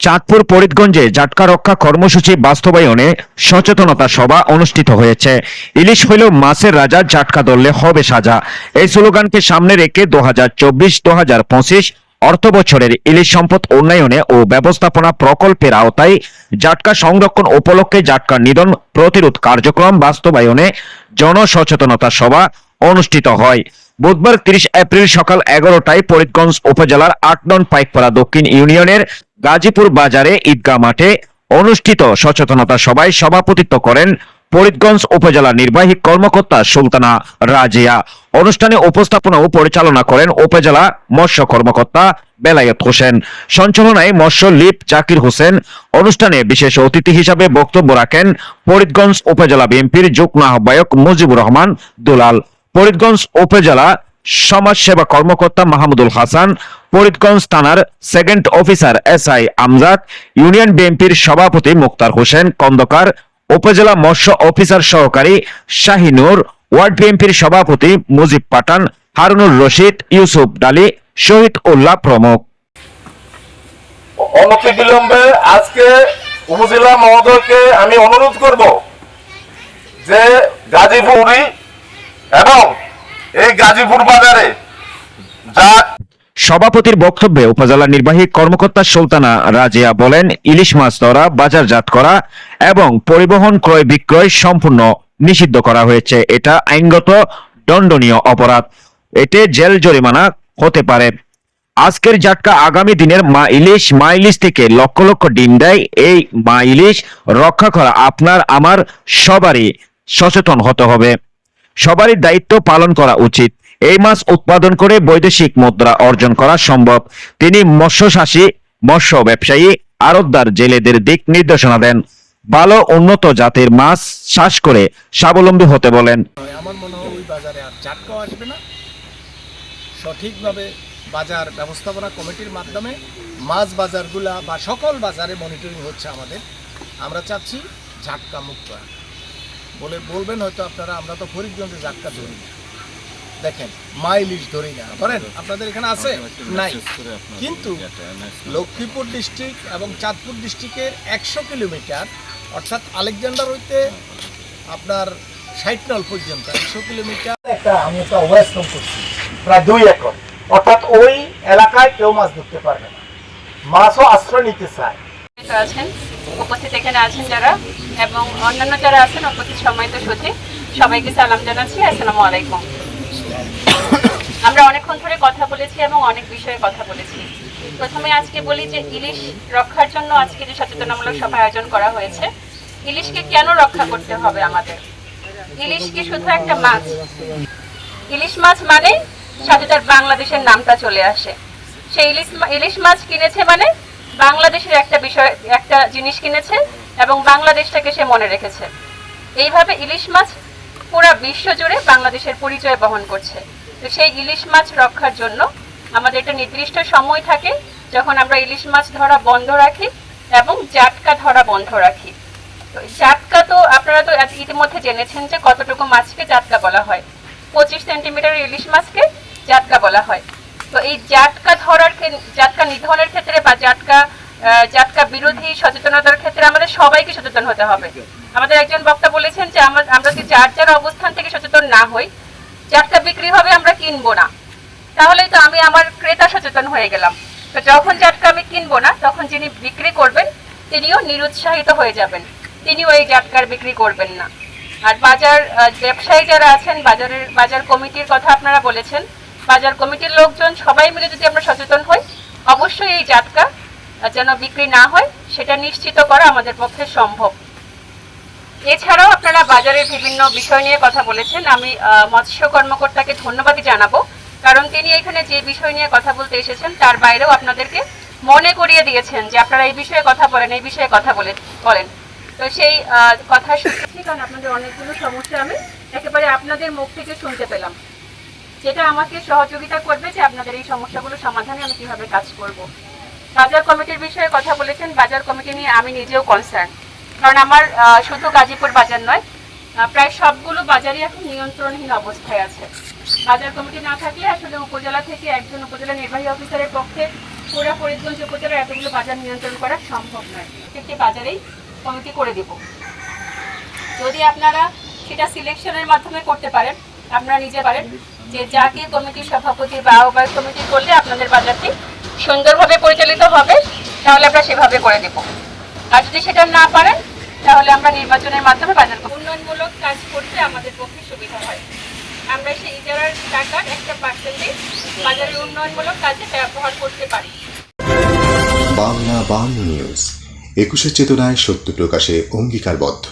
চাঁদপুর ফরিদগঞ্জে জাটকা রক্ষা কর্মসূচি বাস্তবায়নে সচেতনতা সভা অনুষ্ঠিত হয়েছে। ইলিশ হইল মাছের রাজা, জাটকা ধরলে হবে সাজা। এই স্লোগানকে সামনে রেখে দু হাজার চব্বিশ দু হাজার পঁচিশ অর্থ বছরের ইলিশ সম্পদ উন্নয়নে ও ব্যবস্থাপনা প্রকল্পের আওতায় জাটকা সংরক্ষণ উপলক্ষে জাটকা নিধন প্রতিরোধ কার্যক্রম বাস্তবায়নে জনসচেতনতা সভা অনুষ্ঠিত হয়। বুধবার তিরিশ এপ্রিল সকাল এগারোটায় ফরিদগঞ্জ উপজেলার আট নং পাইকপাড়া দক্ষিণ ইউনিয়নের গাজীপুর বাজারে ঈদগাহ মাঠে অনুষ্ঠিত সচেতনতা সভায় সভাপতিত্ব করেন ফরিদগঞ্জ উপজেলা নির্বাহী কর্মকর্তা সুলতানা রাজিয়া। অনুষ্ঠানে উপস্থাপনা ও পরিচালনা করেন উপজেলা মৎস্য কর্মকর্তা বেলায়েত হোসেন। সঞ্চালনায় মৎস্য লিপ জাকির হোসেন। অনুষ্ঠানে বিশেষ অতিথি হিসাবে বক্তব্য রাখেন ফরিদগঞ্জ উপজেলা বিএনপির যুগ্ম আহ্বায়ক মুজিবুর রহমান দুলাল। ফরিদগঞ্জ উপজেলা সমাজ সেবা কর্মকর্তা মাহমুদুল হাসান, ফরিদগঞ্জ থানার second officer S I Amjad, union বিএনপির সভাপতি মুক্তার হোসেন, কন্দকার উপজেলা মৎস্য অফিসার সহকারী শাহিনুর, ওয়ার্ড বিএনপির সভাপতি মুজিব পাঠান, হারুনুর রশিদ, ইউসুফ ডালি, শহীদ উল্লাহ প্রমুখ। অনতি বিলম্বে আজকে উপজেলা মহোদয়কে আমি অনুরোধ করব যে গাজীপুরি এবং এই গাজীপুর বাজারে যা সভাপতির বক্তব্যে উপজেলা নির্বাহী কর্মকর্তা সুলতানা রাজিয়া বলেন, ইলিশ মাছ ধরা বাজারজাত করা এবং পরিবহন ক্রয় বিক্রয় সম্পূর্ণ নিষিদ্ধ করা হয়েছে। এটা আইনগত দণ্ডনীয় অপরাধ। এতে জেল জরিমানা হতে পারে। আজকের জাটকা আগামী দিনের মা ইলিশ মা ইলিশ থেকে লক্ষ লক্ষ ডিম দেয়। এই মা ইলিশ রক্ষা করা আপনার, আমার সবারই সচেতন হতে হবে। সবারই দায়িত্ব পালন করা উচিত। এই মাছ উৎপাদন করে বৈদেশিক মুদ্রা অর্জন করা সম্ভব। তিনি মৎস্যশাসী, মৎস্য ব্যবসায়ী আরতদার জেলেদের দিক নির্দেশনা দেন। ভালো উন্নত জাতের মাছ চাষ করে স্বাবলম্বী হতে বলেন। সঠিকভাবে বাজার ব্যবস্থাপনা কমিটির মাধ্যমে মাছ বাজারগুলা বা সকল বাজারে মনিটরিং হচ্ছে আমাদের। আমরা চাচ্ছি ঝাটকা মুক্ত রাখা। বলে বলবেন হয়তো আপনারা আমরা তো ফরিদগঞ্জে ঝাটকা ধরি না। দেখেন মাইলিশ ধরি না। ধরেন আপনাদের এখানে আছে? নাই। কিন্তু লক্ষ্মীপুর ডিস্ট্রিক্ট এবং চাঁদপুর ডিস্ট্রিক্টের একশো কিলোমিটার অর্থাৎ আলেকজান্ডার হইতে আপনার ষাট নল পর্যন্ত একশো কিলোমিটার। একটা আমি একটা অবস্থান করছি প্রায় দুই একর। অর্থাৎ ওই এলাকায় কেউ মাছ ধরতে পারবে না। মাছও আশ্রয় নিতে চায়। আছেন? উপস্থিত এখানে আছেন যারা এবং অন্যান্য যারা আছেন উপস্থিত সম্মানিত সচিব সবাইকে সালাম জানাচ্ছি। আসসালামু আলাইকুম। আমরা অনেকক্ষণ ধরে কথা বলেছি এবং অনেক বিষয়ে কথা বলেছি। প্রথমে আজকে বলি যে ইলিশ রক্ষার জন্য আজকে যে সচেতনামূলক সভা আয়োজন করা হয়েছে, ইলিশকে কেন রক্ষা করতে হবে আমাদের? ইলিশ কি শুধু একটা মাছ? ইলিশ মাছ মানে সাথে তার বাংলাদেশের নামটা চলে আসে। সেই ইলিশ ইলিশ মাছ কিনেছে মানে বাংলাদেশের একটা বিষয়, একটা জিনিস কিনেছে এবং বাংলাদেশটাকে সে মনে রেখেছে। এইভাবে ইলিশ মাছ পুরো বিশ্ব জুড়ে বাংলাদেশের পরিচয় বহন করছে। তো সেই ইলিশ মাছ রক্ষার জন্য আমাদের একটা নির্দিষ্ট সময় থাকে যখন আমরা ইলিশ মাছ ধরা বন্ধ রাখি এবং জাটকা ধরা বন্ধ রাখি। তো জাটকা তো আপনারা তো ইতিমধ্যে জেনেছেন যে কতটুকু মাছকে জাটকা বলা হয়। পঁচিশ সেন্টিমিটার ইলিশ মাছকে জাটকা বলা হয়। তো এই জাটকা ধরার জাটকা নিধনের ক্ষেত্রে বা জাটকা জাটকা বিরোধী সচেতনতার ক্ষেত্রে আমাদের সবাইকে সচেতন হতে হবে। আমাদের একজন বক্তা বলেছেন যে আমরা যদি যার যার অবস্থান থেকে সচেতন না হই, জাটকা বিক্রি হবে আমরা কিনবো না। তাহলেই তো আমি আমার ক্রেতা সচেতন হয়ে গেলাম। তো যখন জাটকা আমি কিনবো না, তখন যিনি বিক্রি করবেন, তিনিও নিরুৎসাহিত হয়ে যাবেন। তিনিও এই জাটকার বিক্রি করবেন না। আর বাজার ব্যবসায়ী যারা আছেন, বাজারের, বাজার কমিটির কথা আপনারা বলেছেন বাজার কমিটির লোকজন সবাই মিলে যদি আমরা সচেতন হই অবশ্যই এই আহ, যেন বিক্রি না হয় সেটা নিশ্চিত করা আমাদের পক্ষে সম্ভব। এছাড়াও আপনারা বাজারের বিভিন্ন বিষয় নিয়ে কথা বলেছেন। আমি মৎস্য কর্মকর্তাকে ধন্যবাদই জানাব কারণ তিনি এখানে যে বিষয় নিয়ে কথা বলতে এসেছেন তার বাইরেও আপনাদেরকে মনে করিয়ে দিয়েছেন যে আপনারা এই বিষয়ে কথা বলেন এই বিষয়ে কথা বলে বলেন। তো সেই কথা শুনছি কারণ আপনাদের অনেকগুলো সমস্যা আমি একেবারে আপনাদের মুখ থেকে শুনতে পেলাম। যেটা আমাকে সহযোগিতা করবে যে আপনাদের এই সমস্যাগুলো সমাধানে আমি কীভাবে কাজ করব। বাজার কমিটির বিষয়ে কথা বলেছেন, বাজার কমিটি নিয়ে আমি নিজেও কনসার্ন কারণ আমার শুধু গাজীপুর বাজার নয় প্রায় সবগুলো বাজারই এখন নিয়ন্ত্রণহীন অবস্থায় আছে। বাজার কমিটি না থাকলে আসলে উপজেলা থেকে একজন উপজেলা নির্বাহী অফিসারের পক্ষে পুরো ফরিদগঞ্জ উপজেলার এতগুলো বাজার নিয়ন্ত্রণ করা সম্ভব নয়। প্রত্যেকটি বাজারেই কমিটি করে দেব। যদি আপনারা সেটা সিলেকশনের মাধ্যমে করতে পারেন, আপনারা নিজে পারেন। যে যাকে কমিটির সভাপতি বা আহ্বায়ক কমিটি করলে আপনাদের বাজারটি সুন্দরভাবে পরিচালিত হবে তাহলে আমরা সেভাবে করে দেব। আর যদি সেটা না পারেন তাহলে আমরা নির্বাচনের মাধ্যমে বাজার করব। উন্নয়নমূলক কাজ করতে আমাদের পক্ষে সুবিধা হয়। আমরা সেই ইজারার টাকার একটা পার্সেন্টেজ বাজারের উন্নয়নমূলক কাজে ব্যবহার করতে পারি। বাংলা বাংলা নিউজ একুশে চেতনায় সত্য প্রকাশে অঙ্গীকারবদ্ধ।